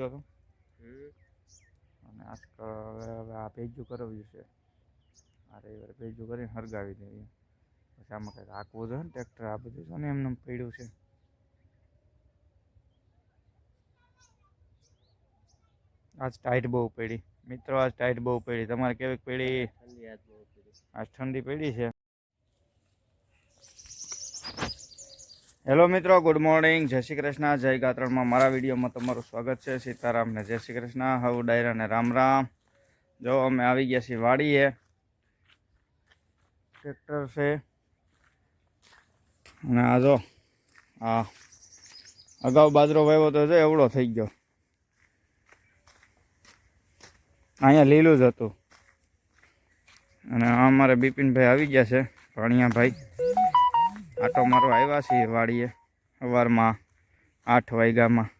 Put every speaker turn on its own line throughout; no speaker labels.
સમજો છો? અને આજકાલ હવે હવે આ ભેજું કરાવ્યું છે. આ રવિવારે ભેજું કરીને હરગાવી દઈએ પછી આમાં કંઈક રાખવું જોઈએ ને ટ્રેક્ટર આ બધું છે ને એમને એમ પડ્યું છે. આજ ટાઈટ બહુ પડી. મિત્રો આજ ટાઈટ બહુ પડી. તમારે કેવી પડી?
ઠંડી આજ બહુ પડી.
આજ ઠંડી પડી છે? હેલો મિત્રો ગુડ મોર્નિંગ જય શ્રી કૃષ્ણ. જય ગાત્રણમાં મારા વિડીયોમાં તમારું સ્વાગત છે. સીતારામને જય શ્રી કૃષ્ણ. હવ, ડાયરા ને રામ રામ. જો, અમે આવી ગયા છીએ વાડીએ. ટ્રેક્ટર છે. અને આ જો, આ અગાઉ બાજરો વાવ્યો તો જો એવડો થઈ ગયો. અહીંયા લીલું જ હતું. અને અમારે બિપિનભાઈ આવી ગયા છે ભાણિયાભાઈ આટો મારો આવ્યા છીએ વાડીએ. સવારમાં આઠ વાગ્યામાં.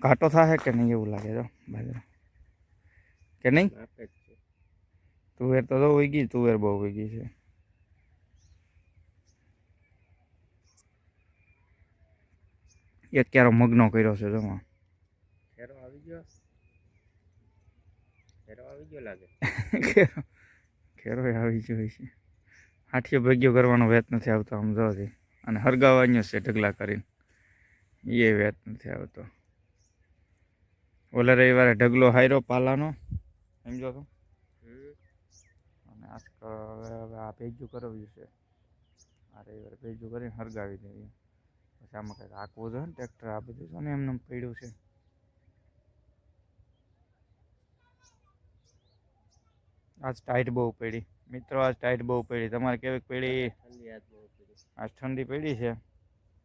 ઘાટો થાય કે નહીં એવું લાગે જો બાજરો કે નહીં?
છે.
તુવેર તો તો ઉગી તુવેર બહુ ઉગી ગઈ છે. એક ક્યારો મગનો કર્યો છે જો
ખેરો આવી ગયો? ખેરો આવી ગયો લાગે?
ખેરો ખેરો આવી ગયો છે હાથીઓ ભેગ્યો કરવાનો વેત નથી આવતો આમ જોવાથી અને હરગાવાનો છે ઢગલા કરીને. એ વેત નથી આવતો. ઓલા રવિવારે ઢગલો હાયરો પાલાનો. સમજો તો. અને હવે હવે આ ભેગ્યું કરાવ્યું છે. આ રવિવારે ભેજું કરીને હરગાવી દઈએ પછી આમાં કંઈક આંકવું જોઈએ ને ટ્રેક્ટર, આ બધું છે ને એમને એમ પડ્યું છે. આજ ટાઈટ બહુ પડી. મિત્રો આજ ટાઈટ બહુ પડી. તમારે કેવી પડી?
આજ
ઠંડી પડી છે?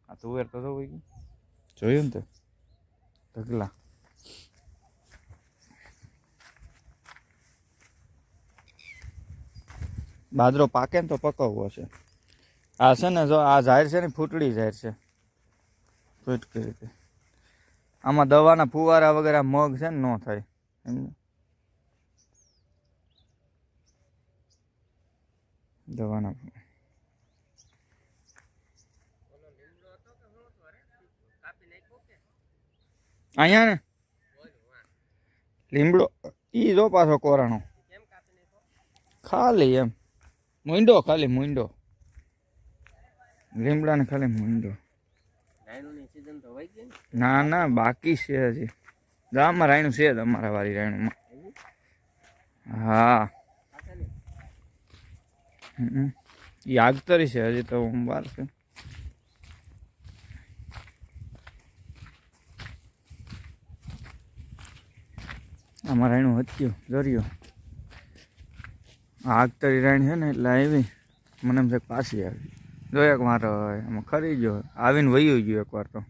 આ તુવેર તો થવું ગયું. જોયું ને તે? ઢગલા. બાજરો પાકે ને તો પકવવો છે. આ છે ને જો આ જાહેર છે ને ફૂટડી જાહેર છે. ફૂટકી રીતે. આમાં દવાના ફુવારા વગેરે મગ છે ને ન થાય. સમજો દવાના
લીમડો
અહીંયા ને? લીમડો. ઈ જો પાછો કોરાણો. ખાલી એમ. મૂંડો, ખાલી મૂંડો. લીમડાને ખાલી મૂંડો.
ને,
ના ના બાકી છે હજી. ગામમાં રાયણું છે જ અમારા વાળી રાયણુંમાં. હા.
ને
ઈ આગતરી છે હજી તો હું બહાર છે. અમારા એનું હત્યું દરિયો. આ આગતરી રાણી છે ને એટલે આવી. મને એમ છે પાછી આવી. જો એક વાર એમાં ખરી ગયો આવીને વયું ગયું એકવાર તો.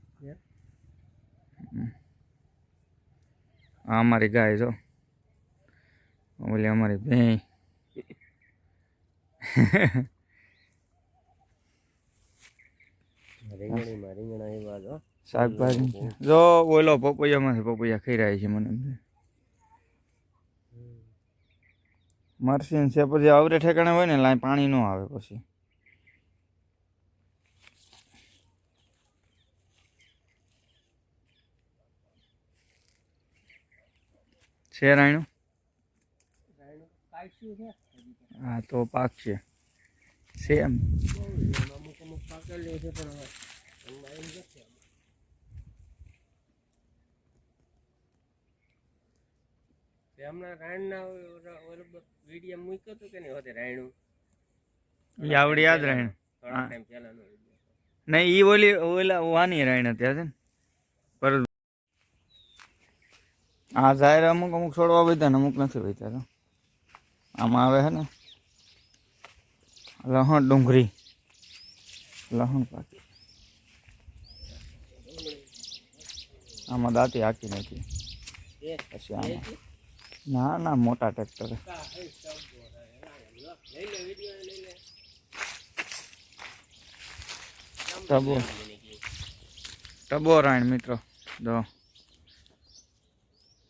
અમારી ગાય જો. ઓલી અમારી ભેં
રીંગણીમાં રીંગણા એવા જો
શાકભાજી. જો ઓલો પપૈયામાંથી પપૈયા ખાઈ રહ્યા છે મને. મરસી છે પછી આવરે ઠેકાણે હોય ને લાઈ પાણી ન આવે પછી છે રાયણું
રાયણું કાઢ્યું છે હજી તો.
હા તો પાક છે.
સેમ. હમણાં રાયણના વીડિયો મૂક્યો હતો કે નહીં? હોતે રાયણું?
ઈ આવડી યાદ રાયણ.
થોડા ટાઈમ પહેલાનો
નહીં ઈ ઓલી ઓલા વાની રાયણ હતી છે ને? પર આ જાહેર અમુક અમુક છોડવા વધ્યા ને અમુક નથી વધ્યા આમાં આવે છે ને? લહણ ડુંગળી. લહણ પાકી. આમાં દાંતી હાકી નાખી. પછી આમાં. ના ના, મોટા ટ્રેક્ટર ટબો. ટબો રાયણ મિત્રો. જો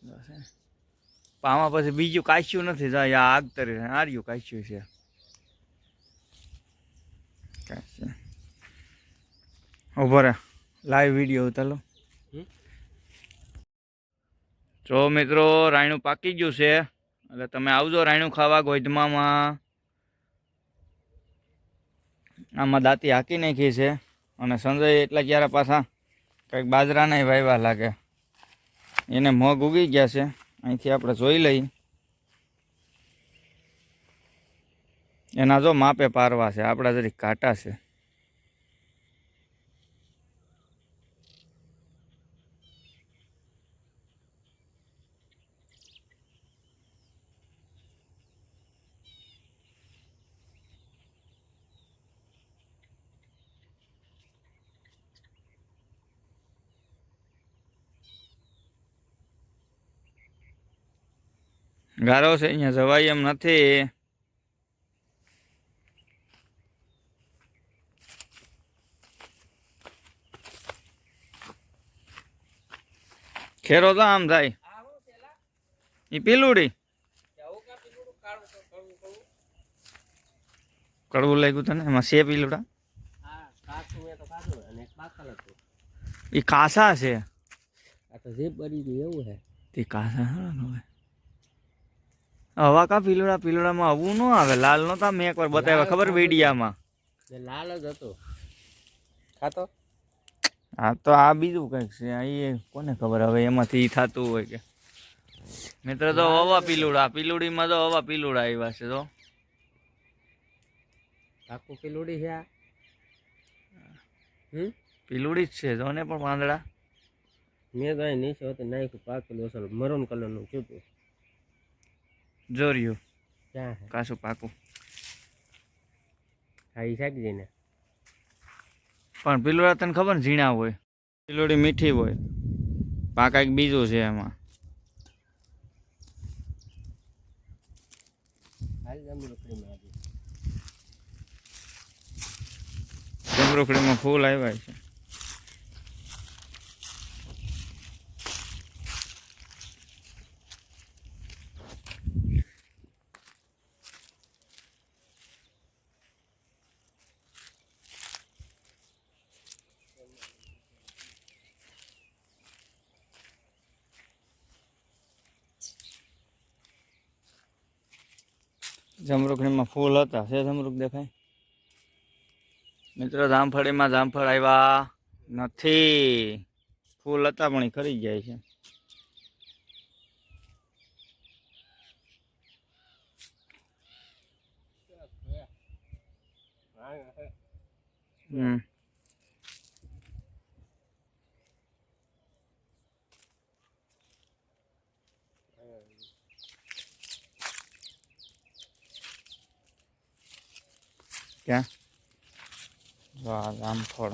જો પછી બીજું કાચ્યું નથી આગ તરી આર્યું કાચ્યું છે કાંઈ છે. ઊભો રે લાઈવ વીડિયો ઉતારો જો મિત્રો રાયણું પાકી ગયું છે. એટલે તમે આવજો રાયણું ખાવા ગોધમામાં. આમાં દાંતી હાકી નાખી છે. અને સંજય એટલા ક્યારે પાછા? કંઈક બાજરાને વાવ્યા લાગે. એને મગ ઉગી ગયા છે. અહીંથી આપણે જોઈ લઈ એના જો માપે પારવા છે. આપણા જરીક કાંટા છે. ગારો છે અહીંયા જવાય એમ નથી. ખેરો તો આમ થાય. એ પીલુડી? કડવું લાગ્યું તને? એમાં છે પીલુડા?
એ
કાસા છે.
આ તો જે બરી ગયું એવું છે
તે કાસા હા હવે કા પીલુડા પીલુડામાં આવું ન આવે. લાલ નતા મેં એકવાર બતાવ્યા ખબર વિડીયામાં
લાલ જ હતો. ખાતો?
હા તો આ બીજું કંઈક છે. એ કોને ખબર? હવે એમાંથી થતું હોય કે. મિત્ર તો હવા પીલુડા. પીલુડીમાં તો હવા પીલુડા આવ્યા છે તો.
પાકું પેલુડી છે આ? હમ?
પીલુડી જ છે જો ને પણ પાંદડા?
મેં કાંઈ નીચે હોતી નાખ્યું પાકેલું અસલ મરૂન કલરનું ચૂતું
જોર્યું. કાસું પાકું.
એ શાકી જઈને.
પણ પિલોડા તને ખબર ને ઝીણા હોય. પિલોડી મીઠી હોય. પા એક બીજું છે એમાં. જમરૂખડીમાં ફૂલ આવ્યા છે. જમરૂખડીમાં ફૂલ હતા. છે જમરૂખ દેખાય? મિત્રો, જામફળીમાં જામફળ આવ્યા નથી. ફૂલ હતા પણ એ ખરી જાય છે. હમ. ક્યાં? વાહ જામફળ.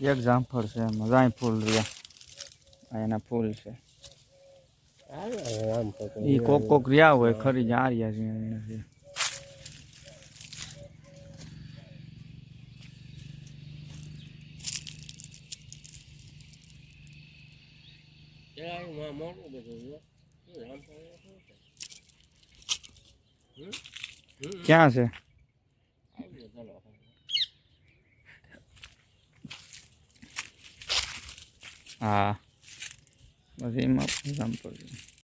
એક જામફળ છે એમાં. જાય ફૂલ રહ્યા. એના ફૂલ છે. એ કોક કોક રહ્યા હોય, ખરી આ રહ્યા છે છે.
મોટું
ક્યાં છે. હા પછી એમાં